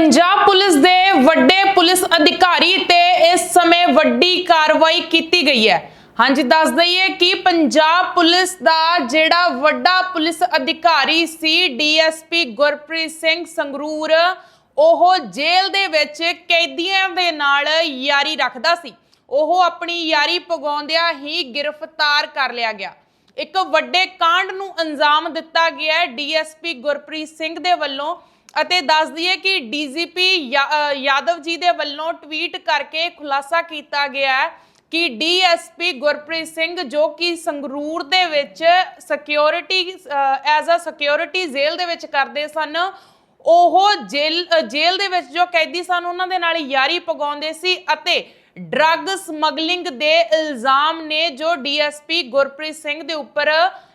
Punjab police ਦੇ ਵੱਡੇ police ਅਧਿਕਾਰੀ ਤੇ ਇਸ ਸਮੇਂ ਵੱਡੀ ਕਾਰਵਾਈ ਕੀਤੀ ਗਈ ਹੈ। ਹਾਂਜੀ, ਦੱਸ ਦਈਏ ਕਿ ਪੰਜਾਬ ਪੁਲਿਸ ਦਾ ਜਿਹੜਾ ਵੱਡਾ ਪੁਲਿਸ ਅਧਿਕਾਰੀ ਸੀ, ਡੀਐਸਪੀ ਗੁਰਪ੍ਰੀਤ ਸਿੰਘ ਸੰਗਰੂਰ, ਉਹ ਜੇਲ੍ਹ ਦੇ ਵਿੱਚ ਕੈਦੀਆਂ ਦੇ ਨਾਲ ਯਾਰੀ ਰੱਖਦਾ ਸੀ। ਉਹ ਆਪਣੀ ਯਾਰੀ ਪਗਾਉਂਦਿਆਂ ਹੀ ਗ੍ਰਿਫਤਾਰ ਕਰ ਲਿਆ ਗਿਆ। ਇੱਕ ਵੱਡੇ ਕਾਂਡ ਨੂੰ ਅੰਜਾਮ ਦਿੱਤਾ ਗਿਆ ਹੈ। ਡੀਐਸਪੀ ਗੁਰਪ੍ਰੀਤ ਸਿੰਘ ਦੇ ਵੱਲੋਂ ਅਤੇ ਦੱਸ ਦਈਏ ਕਿ ਡੀਜੀਪੀ ਯਾਦਵ ਜੀ ਦੇ ਵੱਲੋਂ ਟਵੀਟ ਕਰਕੇ ਖੁਲਾਸਾ ਕੀਤਾ ਗਿਆ ਹੈ ਕਿ ਡੀਐਸਪੀ ਗੁਰਪ੍ਰੀਤ ਸਿੰਘ ਜੋ ਕਿ ਸੰਗਰੂਰ ਦੇ ਵਿੱਚ ਸਿਕਿਉਰਿਟੀ ਐਜ਼ ਅ ਸਿਕਿਉਰਿਟੀ ਜੇਲ੍ਹ ਦੇ ਵਿੱਚ ਕਰਦੇ ਸਨ, ਉਹ ਜੇਲ੍ਹ ਜੇਲ੍ਹ ਦੇ ਵਿੱਚ ਜੋ ਕੈਦੀ ਸਨ, ਉਹਨਾਂ ਦੇ ਨਾਲ ਯਾਰੀ ਪਗਾਉਂਦੇ ਸੀ ਅਤੇ ਡਰੱਗ ਸਮਗਲਿੰਗ ਦੇ ਇਲਜ਼ਾਮ ਨੇ ਜੋ ਡੀਐਸਪੀ ਗੁਰਪ੍ਰੀਤ ਸਿੰਘ ਦੇ ਉੱਪਰ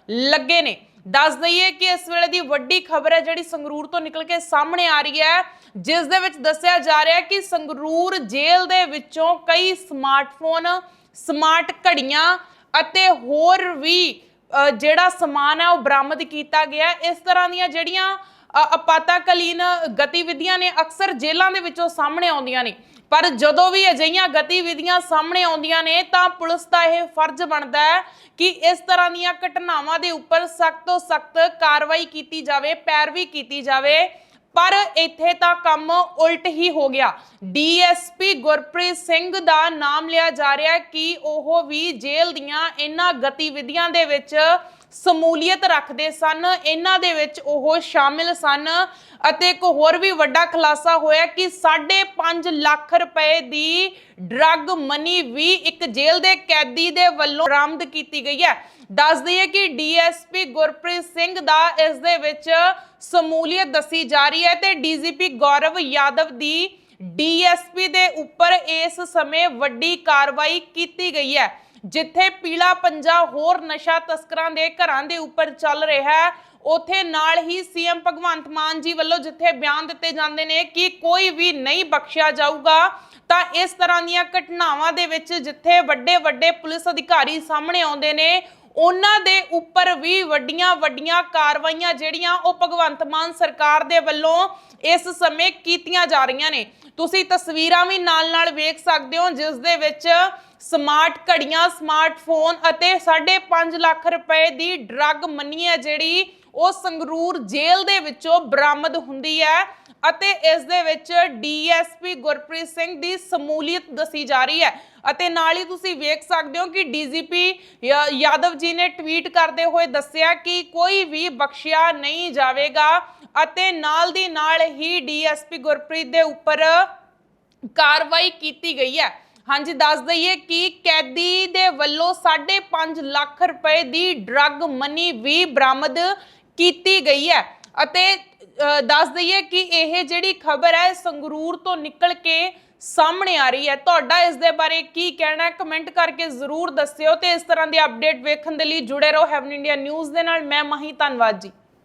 ਲੱਗੇ ਨੇ। ਦੱਸ ਦਈਏ ਕਿ ਇਸ ਵੇਲੇ ਦੀ ਵੱਡੀ ਖਬਰ ਹੈ ਜਿਹੜੀ ਸੰਗਰੂਰ ਤੋਂ ਨਿਕਲ ਕੇ ਸਾਹਮਣੇ ਆ ਰਹੀ ਹੈ, ਜਿਸ ਦੇ ਵਿੱਚ ਦੱਸਿਆ ਜਾ ਰਿਹਾ ਹੈ ਕਿ ਸੰਗਰੂਰ ਜੇਲ੍ਹ ਦੇ ਵਿੱਚੋਂ ਕਈ ਸਮਾਰਟਫੋਨ ਸਮਾਰਟ ਘੜੀਆਂ ਅਤੇ ਹੋਰ ਵੀ ਜਿਹੜਾ ਸਮਾਨ ਹੈ ਉਹ ਬਰਾਮਦ ਕੀਤਾ ਗਿਆ। ਇਸ ਤਰ੍ਹਾਂ ਦੀਆਂ ਜਿਹੜੀਆਂ ਅ, ਗਤੀਵਿਧੀਆਂ ਨੇ ਅਕਸਰ ਜੇਲ੍ਹਾਂ ਦੇ ਵਿੱਚੋਂ ਸਾਹਮਣੇ ਆਉਂਦੀਆਂ ਨੇ। ਪਰ ਜਦੋਂ ਵੀ ਅਜਿਹੀਆਂ ਗਤੀਵਿਧੀਆਂ ਸਾਹਮਣੇ ਆਉਂਦੀਆਂ ਨੇ ਤਾਂ ਪੁਲਿਸ ਦਾ ਇਹ ਫਰਜ਼ ਬਣਦਾ ਹੈ ਕਿ ਇਸ ਤਰ੍ਹਾਂ ਦੀਆਂ ਘਟਨਾਵਾਂ ਦੇ ਉੱਪਰ ਸਖਤ ਤੋਂ ਸਖਤ ਕਾਰਵਾਈ ਕੀਤੀ ਜਾਵੇ ਪੈਰਵੀ ਕੀਤੀ ਜਾਵੇ। ਪਰ ਇੱਥੇ ਤਾਂ ਕੰਮ ਉਲਟ ਹੀ ਹੋ ਗਿਆ। ਡੀਐਸਪੀ ਗੁਰਪ੍ਰੀਤ ਸਿੰਘ ਦਾ ਨਾਮ ਲਿਆ ਜਾ ਰਿਹਾ ਕਿ ਉਹ ਵੀ ਜੇਲ੍ਹ ਦੀਆਂ ਇਹਨਾਂ ਗਤੀਵਿਧੀਆਂ ਦੇ ਵਿੱਚ ਸਮੂਲੀਅਤ ਰੱਖਦੇ ਸਨ। ਇਹਨਾਂ ਦੇ ਵਿੱਚ ਉਹ ਸ਼ਾਮਿਲ ਸਨ ਅਤੇ ਇੱਕ ਹੋਰ ਵੀ ਵੱਡਾ ਖੁਲਾਸਾ ਹੋਇਆ ਕਿ 5.5 ਲੱਖ ਰੁਪਏ ਦੀ ਡਰੱਗ ਮਨੀ ਵੀ ਇੱਕ ਜੇਲ੍ਹ ਦੇ ਕੈਦੀ ਦੇ ਵੱਲੋਂ ਬਰਾਮਦ ਕੀਤੀ ਗਈ ਹੈ। ਦੱਸ ਦਈਏ ਕਿ ਡੀਐਸਪੀ ਗੁਰਪ੍ਰੀਤ ਸਿੰਘ ਦਾ ਇਸ ਦੇ ਵਿੱਚ ਸਮੂਲੀਅਤ ਦੱਸੀ ਜਾ ਰਹੀ ਹੈ ਤੇ ਡੀਜੀਪੀ ਗੌਰਵ ਯਾਦਵ ਦੀ ਡੀਐਸਪੀ ਦੇ ਉੱਪਰ ਇਸ ਸਮੇਂ ਵੱਡੀ ਕਾਰਵਾਈ ਕੀਤੀ ਗਈ ਹੈ, ਜਿੱਥੇ ਪੀਲਾ ਪੰਜਾ ਹੋਰ ਨਸ਼ਾ ਤਸਕਰਾਂ ਦੇ ਘਰਾਂ ਦੇ ਉੱਪਰ ਚੱਲ ਰਿਹਾ ਹੈ। ਉਥੇ ਨਾਲ ਹੀ ਸੀਐਮ ਭਗਵੰਤ ਮਾਨ ਜੀ ਵੱਲੋਂ ਜਿੱਥੇ ਬਿਆਨ ਦਿੱਤੇ ਜਾਂਦੇ ਨੇ ਕਿ ਕੋਈ ਵੀ ਨਹੀਂ ਬਖਸ਼ਿਆ ਜਾਊਗਾ, ਤਾਂ ਇਸ ਤਰ੍ਹਾਂ ਦੀਆਂ ਘਟਨਾਵਾਂ ਦੇ ਵਿੱਚ ਜਿੱਥੇ ਵੱਡੇ ਵੱਡੇ ਪੁਲਿਸ ਅਧਿਕਾਰੀ ਸਾਹਮਣੇ ਆਉਂਦੇ ਨੇ ਉਹਨਾਂ ਦੇ ਉੱਪਰ ਵੀ ਵੱਡੀਆਂ ਵੱਡੀਆਂ ਕਾਰਵਾਈਆਂ ਜਿਹੜੀਆਂ ਉਹ ਭਗਵੰਤ ਮਾਨ ਸਰਕਾਰ ਦੇ ਵੱਲੋਂ ਇਸ ਸਮੇਂ ਕੀਤੀਆਂ ਜਾ ਰਹੀਆਂ ਨੇ। ਤੁਸੀਂ ਤਸਵੀਰਾਂ ਵੀ ਨਾਲ-ਨਾਲ ਵੇਖ ਸਕਦੇ ਹੋ, ਜਿਸ ਦੇ ਵਿੱਚ ਸਮਾਰਟ ਘੜੀਆਂ ਸਮਾਰਟਫੋਨ ਅਤੇ 5.5 ਲੱਖ ਰੁਪਏ ਦੀ ਡਰੱਗ ਮੰਨੀ ਹੈ ਜਿਹੜੀ ਉਹ ਸੰਗਰੂਰ ਜੇਲ੍ਹ ਦੇ ਵਿੱਚੋਂ ਬਰਾਮਦ ਹੁੰਦੀ ਹੈ। ਅਤੇ ਇਸ ਦੇ ਵਿੱਚ ਡੀਐਸਪੀ ਗੁਰਪ੍ਰੀਤ ਸਿੰਘ ਦੀ ਸਮੂਲੀਅਤ ਦੱਸੀ ਜਾ ਰਹੀ ਹੈ। ਅਤੇ ਨਾਲ ਹੀ ਤੁਸੀਂ ਵੇਖ ਸਕਦੇ ਹੋ ਕਿ ਡੀਜੀਪੀ ਯਾਦਵ ਜੀ ਨੇ ਟਵੀਟ ਕਰਦੇ ਹੋਏ ਦੱਸਿਆ ਕਿ ਕੋਈ ਵੀ ਬਖਸ਼ਿਆ ਨਹੀਂ ਜਾਵੇਗਾ ਅਤੇ ਨਾਲ ਦੀ ਨਾਲ ਹੀ ਡੀਐਸਪੀ ਗੁਰਪ੍ਰੀਤ ਦੇ ਉੱਪਰ ਕਾਰਵਾਈ ਕੀਤੀ ਗਈ ਹੈ। ਹਾਂਜੀ, ਦੱਸ ਦਈਏ ਕਿ ਕੈਦੀ ਦੇ ਵੱਲੋਂ 5.5 ਲੱਖ ਰੁਪਏ ਦੀ ਡਰੱਗ ਮਨੀ ਵੀ ਬਰਾਮਦ ਕੀਤੀ ਗਈ ਹੈ। ਅਤੇ ਦੱਸ ਦਈਏ ਕਿ ਇਹ ਜਿਹੜੀ ਖਬਰ ਹੈ, ਸੰਗਰੂਰ ਤੋਂ ਨਿਕਲ ਕੇ ਸਾਹਮਣੇ ਆ ਰਹੀ ਹੈ। ਤੁਹਾਡਾ ਇਸ ਦੇ ਬਾਰੇ ਕੀ ਕਹਿਣਾ ਹੈ? ਕਮੈਂਟ ਕਰਕੇ ਜ਼ਰੂਰ ਦੱਸਿਓ ਤੇ ਇਸ ਤਰ੍ਹਾਂ ਦੇ ਅਪਡੇਟ ਵੇਖਣ ਦੇ ਲਈ ਜੁੜੇ ਰਹੋ ਹੈਵਨ ਇੰਡੀਆ ਨਿਊਜ਼ ਦੇ ਨਾਲ। ਮੈਂ ਮਹੀ ਧੰਨਵਾਦ ਜੀ।